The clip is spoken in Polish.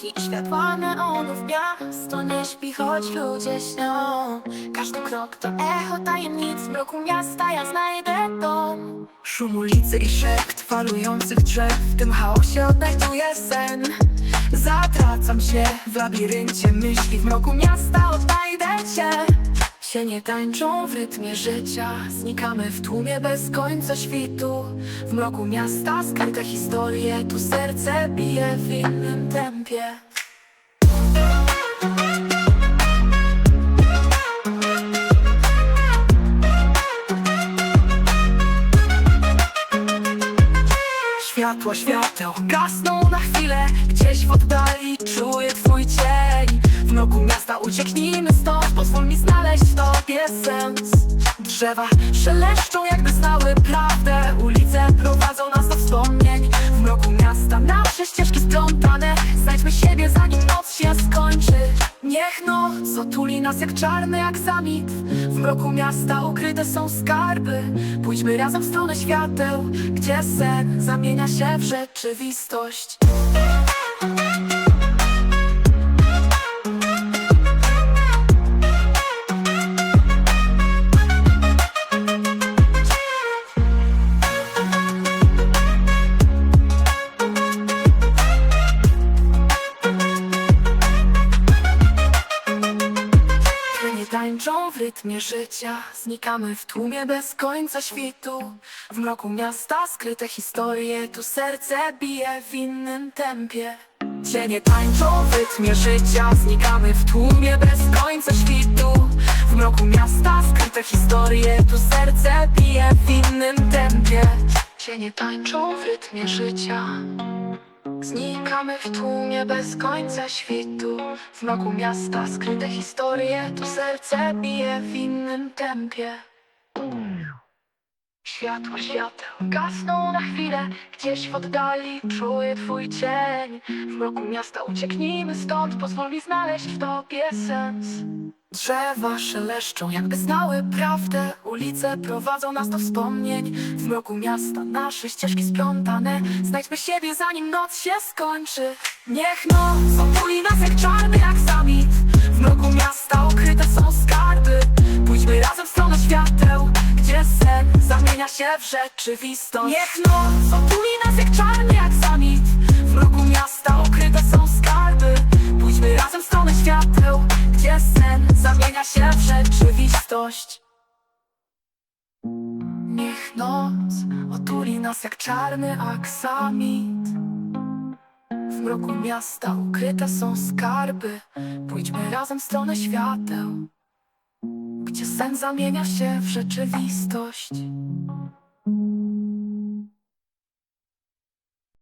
Lampki i światła neonów Miasto nie śpi, choć ludzie śnią. Każdy krok to echo tajemnic mroku miasta ja znajdę dom. Szum ulicy i szept falujących drzew W tym chaosie odnajduję sen. Zatracam się w labiryncie myśli W mroku miasta odnajdę Cienie tańczą w rytmie życia. Znikamy w tłumie bez końca świtu. W mroku miasta skryte historie. Tu serce bije w innym tempie Światła świateł. Gasną na chwilę Gdzieś w oddali. Czuję twój cień. W mroku miasta ucieknijmy stąd. Pozwól mi znaleźć w tobie sens. Drzewa szeleszczą jakby znały prawdę. Ulice prowadzą nas do wspomnień. W mroku miasta nasze ścieżki splątane. Znajdźmy siebie zanim noc się skończy. Niech noc otuli nas jak czarny aksamit mroku miasta ukryte są skarby. Pójdźmy razem w stronę świateł Gdzie sen zamienia się w rzeczywistość tańczą w rytmie życia. Znikamy w tłumie bez końca świtu. W mroku miasta skryte historie. Tu serce bije w innym tempie. Cienie tańczą w rytmie życia. Znikamy w tłumie bez końca świtu. W mroku miasta skryte historie. Tu serce bije w innym tempie. Cienie tańczą w rytmie życia Znikamy w tłumie bez końca świtu. W mroku miasta skryte historie Tu serce bije w innym tempie. Światło świateł gasną na chwilę Gdzieś w oddali czuję twój cień. W mroku miasta ucieknijmy stąd Pozwól mi znaleźć w tobie sens Drzewa szeleszczą jakby znały prawdę. Ulice prowadzą nas do wspomnień. W mroku miasta nasze ścieżki splątane Znajdźmy siebie zanim noc się skończy. Niech noc otuli nas jak czarny jak W mroku miasta ukryte są skarby. Pójdźmy razem w stronę świateł Gdzie sen zamienia się w rzeczywistość. Niech noc otuli nas jak czarny zamienia się w rzeczywistość. Niech noc otuli nas jak czarny aksamit. W mroku miasta ukryte są skarby. Pójdźmy razem w stronę świateł Gdzie sen zamienia się w rzeczywistość